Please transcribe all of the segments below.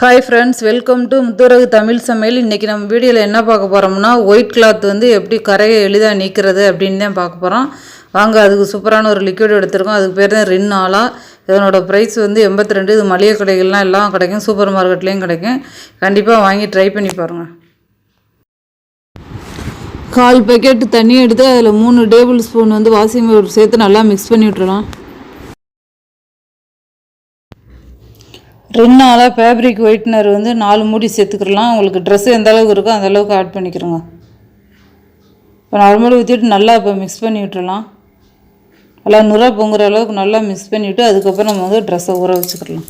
Hi friends welcome to Muthuragu Tamil சமையல். இன்றைக்கி நம்ம வீடியோவில் என்ன பார்க்க போகிறோம்னா ஒயிட் கிளாத் வந்து எப்படி கரையை எளிதாக நீக்கிறது அப்படின்னு தான் பார்க்க போகிறோம் வாங்க அதுக்கு சூப்பரான ஒரு லிக்விட் எடுத்திருக்கோம். அதுக்கு பேர் தான் ரின் ஆலா. இதனோட ப்ரைஸ் வந்து எண்பத்தி ரெண்டு இது மளிகை கடைகள்லாம் எல்லாம் கிடைக்கும். சூப்பர் மார்க்கெட்லேயும் கிடைக்கும். கண்டிப்பாக வாங்கி ட்ரை பண்ணி பாருங்கள் கால் பேக்கெட் தண்ணி எடுத்து அதில் மூணு டேபிள் ஸ்பூன் வந்து வாஷிங் பவுடர் சேர்த்து நல்லா மிக்ஸ் பண்ணி விட்டுறலாம் ஃபேப்ரிக் ஒயிட்னர் வந்து நாலு மூடி சேர்த்துக்கிறலாம். உங்களுக்கு ட்ரெஸ்ஸு எந்த அளவுக்கு இருக்கோ அந்த அளவுக்கு ஆட் பண்ணிக்கிறோங்க. இப்போ நார்மலாக ஊற்றிட்டு நல்லா இப்போ மிக்ஸ் பண்ணி விட்டுடலாம் நல்லா நுரை பொங்குற அளவுக்கு நல்லா மிக்ஸ் பண்ணிவிட்டு அதுக்கப்புறம் நம்ம வந்து ட்ரெஸ்ஸை ஊற வச்சுக்கலாம்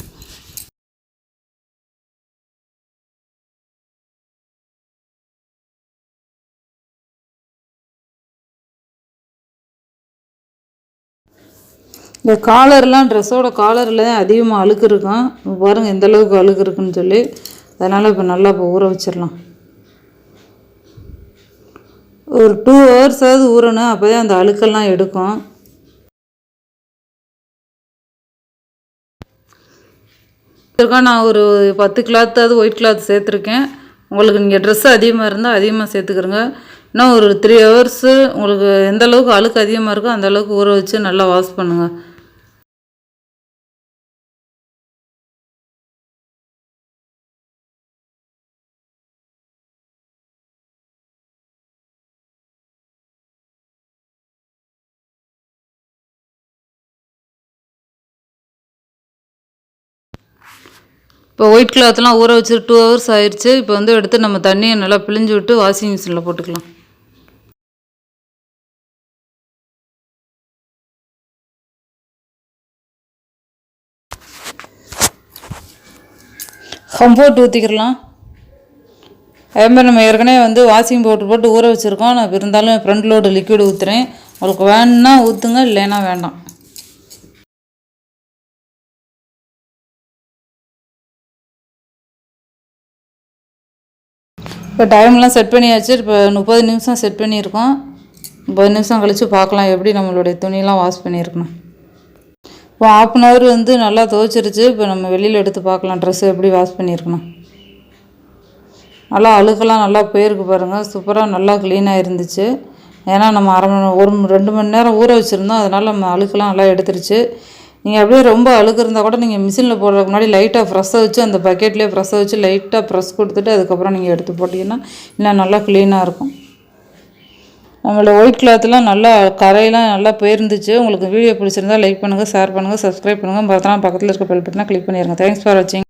இந்த காலர்லாம் ட்ரெஸ்ஸோட காலரில் தான் அதிகமாக அழுக்கு இருக்கும் பாருங்கள் பாருங்க எந்த அளவுக்கு அழுக்கு இருக்குன்னு சொல்லி அதனால் இப்போ நல்லா இப்போ ஊற வச்சிடலாம். ஒரு டூ ஹவர்ஸாவது ஊறணும் அப்போ தான் அந்த அழுக்கெல்லாம் எடுக்கும். இருக்கேன் நான் ஒரு பத்து கிளாத்தாவது ஒயிட் கிளாத் சேர்த்துருக்கேன். உங்களுக்கு நீங்கள் ட்ரெஸ் அதிகமாக இருந்தால் அதிகமாக சேர்த்துக்கிறங்க. இன்னும் ஒரு த்ரீ ஹவர்ஸு உங்களுக்கு எந்த அளவுக்கு அழுக்கு அதிகமாக இருக்கோ அந்த அளவுக்கு ஊற வச்சு நல்லா வாஷ் பண்ணுங்கள் இப்போ ஒயிட் கிளாத்லாம் ஊற வச்சு டூ ஹவர்ஸ் ஆயிடுச்சு இப்போ வந்து எடுத்து நம்ம தண்ணியை நல்லா பிழிஞ்சு விட்டு வாஷிங் மிஷினில் போட்டுக்கலாம். கம்ஃபோர்ட் ஊற்றிக்கிறலாம் அதே மாதிரி நம்ம ஏற்கனவே வந்து வாஷிங் பவுடர் போட்டு ஊற வச்சுருக்கோம். நான் இருந்தாலும் ஃப்ரண்ட் லோடு லிக்விட் ஊற்றுறேன் உங்களுக்கு வேணுன்னா ஊற்றுங்க இல்லைன்னா வேண்டாம். இப்போ டைம்லாம் செட் பண்ணியாச்சு. இப்போ முப்பது நிமிஷம் செட் பண்ணியிருக்கோம். முப்பது நிமிஷம் கழித்து பார்க்கலாம் எப்படி நம்மளுடைய துணியெலாம் வாஷ் பண்ணியிருக்கணும். இப்போ ஆஃப் அன் ஹவர் வந்து நல்லா துவைச்சிருச்சு. இப்போ நம்ம வெளியில் எடுத்து பார்க்கலாம். ட்ரெஸ்ஸு எப்படி வாஷ் பண்ணியிருக்கணும். நல்லா அழுக்கெல்லாம் நல்லா போயிருக்கு பாருங்கள் சூப்பராக நல்லா க்ளீனாக இருந்துச்சு ஏன்னா நம்ம அரை மணி ஒரு ரெண்டு மணி நேரம் ஊற வச்சுருந்தோம். அதனால் நம்ம அழுக்கெல்லாம் நல்லா எடுத்துருச்சு. நீங்கள் அப்படியே ரொம்ப அழுக்கு இருந்தால் கூட நீங்கள் மிஷினில் போடுறதுக்கு முன்னாடி லைட்டாக ப்ரெஸ்ஸை வச்சு அந்த பக்கெட்லேயே ப்ரெஸ்ஸை வச்சு லைட்டாக ப்ரெஸ் கொடுத்துட்டு அதுக்கப்புறம் நீங்கள் எடுத்து போட்டிங்கன்னா இன்னும் நல்லா க்ளீனாக இருக்கும். நம்மளோட ஒயிட் கிளாத்லாம் நல்லா கரையெல்லாம் நல்லா போயிருந்துச்சு. உங்களுக்கு வீடியோ பிடிச்சிருந்தா லைக் பண்ணுங்கள் ஷேர் பண்ணுங்கள் சப்ஸ்கிரைப் பண்ணுங்கள் பார்த்தா பக்கத்தில் இருக்க பெல் பட்டனை கிளிக் பண்ணிடுங்க தேங்க்ஸ் ஃபார் வாட்சிங்